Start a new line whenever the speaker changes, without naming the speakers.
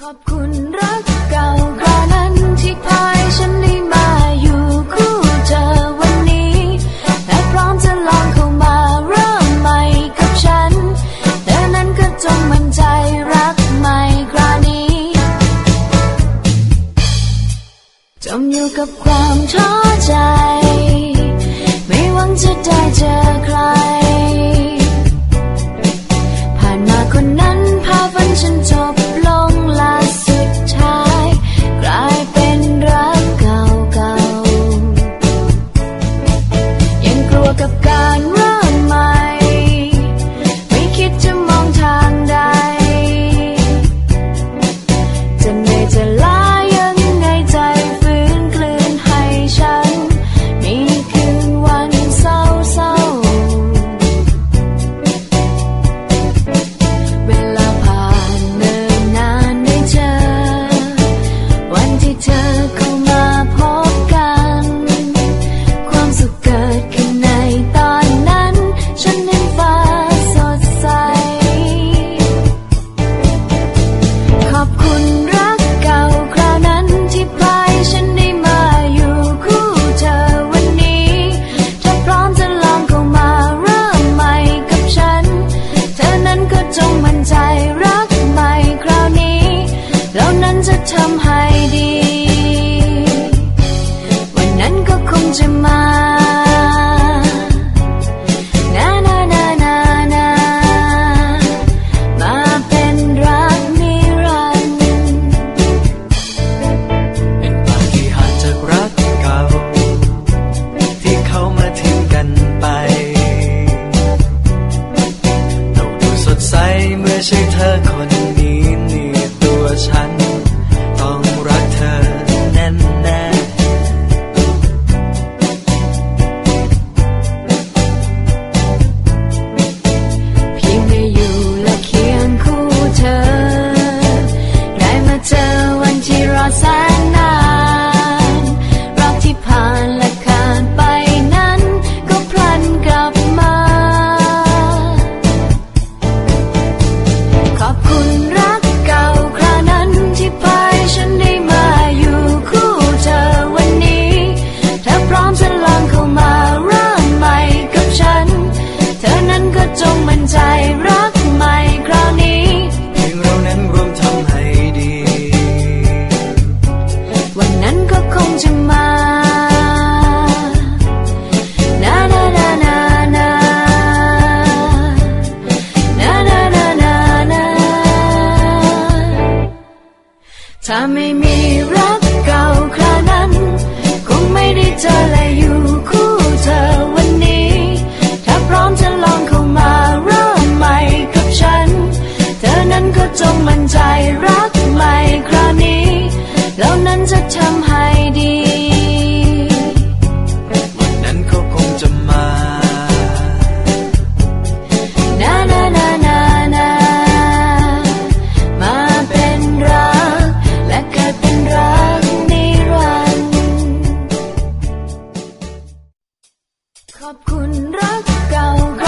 ขอบคุณรักเก่าครานั้นที่พาฉันได้มาอยู่คู่เธวันนี้พร้อมจะลองเข้ามาเริ่มใหม่กับฉัน เธอนั้นก็จงมันใจรักใหม่ครานี้จมอยู่กับความท้อ her corner. เธอนั้นก็จงมั่นใจรักใหม่คราวนี้เพียงเรานั้นรวม
ทำให้ดี
วันนั้นก็คงจะมาถ้าไม่มีรักเก่าคราวนั้น คงไม่ได้เจอและอยู่ ขอบคุณรักเก่า